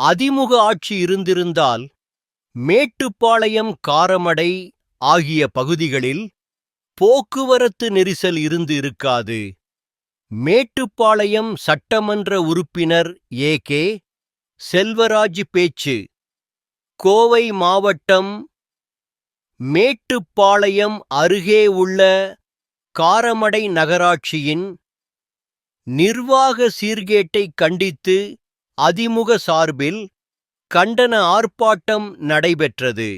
அதிமுக ஆட்சி இருந்திருந்தால் மேட்டுப்பாளையம் காரமடை ஆகிய பகுதிகளில் போக்குவரத்து நெரிசல் இருந்து இருக்காது. மேட்டுப்பாளையம் சட்டமன்ற உறுப்பினர் ஏ. கே. செல்வராஜ் பேச்சு. கோவை மாவட்டம் மேட்டுப்பாளையம் அருகே உள்ள காரமடை நகராட்சியின் நிர்வாக சீர்கேட்டை கண்டித்து அதிமுக சார்பில் கண்டன ஆர்ப்பாட்டம் நடைபெற்றது.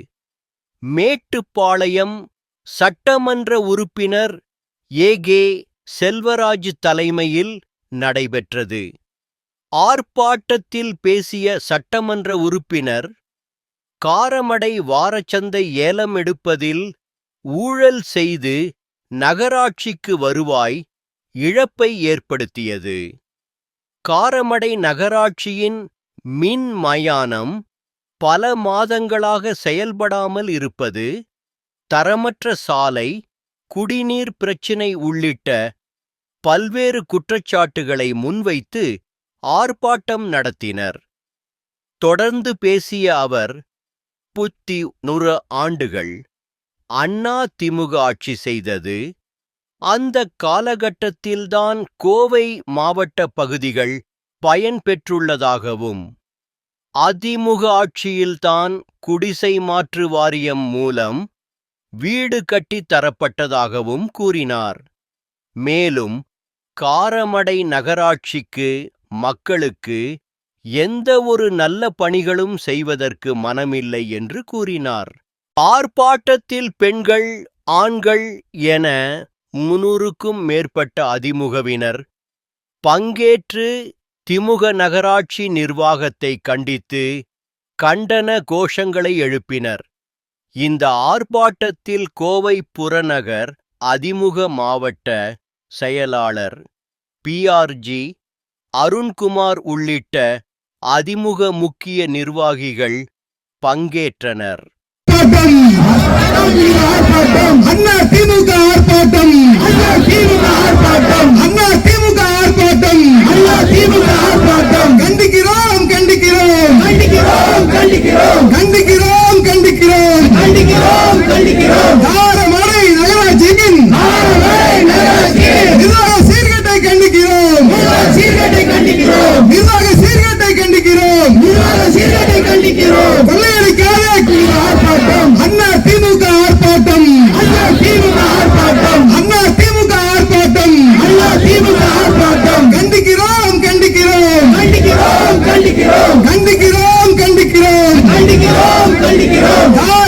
மேட்டுப்பாளையம் சட்டமன்ற உறுப்பினர் ஏ. கே. செல்வராஜ் தலைமையில் நடைபெற்றது. ஆர்ப்பாட்டத்தில் பேசிய சட்டமன்ற உறுப்பினர் காரமடை வாரச்சந்தை ஏலம் எடுப்பதில் ஊழல் செய்து நகராட்சிக்கு வருவாய் இழப்பை ஏற்படுத்தியது. காரமடை நகராட்சியின் மின் மயானம் பல மாதங்களாக செயல்படாமல் இருப்பது தரமற்ற சாலை குடிநீர் பிரச்சினை உள்ளிட்ட பல்வேறு குற்றச்சாட்டுகளை முன்வைத்து ஆர்ப்பாட்டம் நடத்தினர். தொடர்ந்து பேசிய அவர் புத்தி நூறு ஆண்டுகள் அண்ணா திமுக ஆட்சி செய்தது அந்த காலகட்டத்தில்தான் கோவை மாவட்ட பகுதிகள் பயன்பெற்றுள்ளதாகவும் அதிமுக ஆட்சியில்தான் குடிசை மாற்று வாரியம் மூலம் வீடு கட்டித் தரப்பட்டதாகவும் கூறினார். மேலும் காரமடை நகராட்சிக்கு மக்களுக்கு எந்த ஒரு நல்ல பணிகளும் செய்வதற்கு மனமில்லை என்று கூறினார். ஆர்ப்பாட்டத்தில் பெண்கள் ஆண்கள் என முன்னூறுக்கும் மேற்பட்ட அதிமுகவினர் பங்கேற்று திமுக நகராட்சி நிர்வாகத்தை கண்டித்து கண்டன கோஷங்களை எழுப்பினர். இந்த ஆர்ப்பாட்டத்தில் கோவை புறநகர் அதிமுக மாவட்ட செயலாளர் பிஆர்ஜி அருண்குமார் உள்ளிட்ட அதிமுக முக்கிய நிர்வாகிகள் பங்கேற்றனர். ஆர்ப்பாட்டம். அண்ணா திமுக ஆர்ப்பாட்டம். கண்டிக்கிறோம்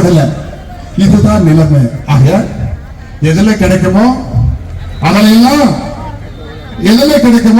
பத்தி இதுதான் நிலைமை. ஆக எதுல கிடைக்குமோ அதெல்லாம் எதுல கிடைக்குமோ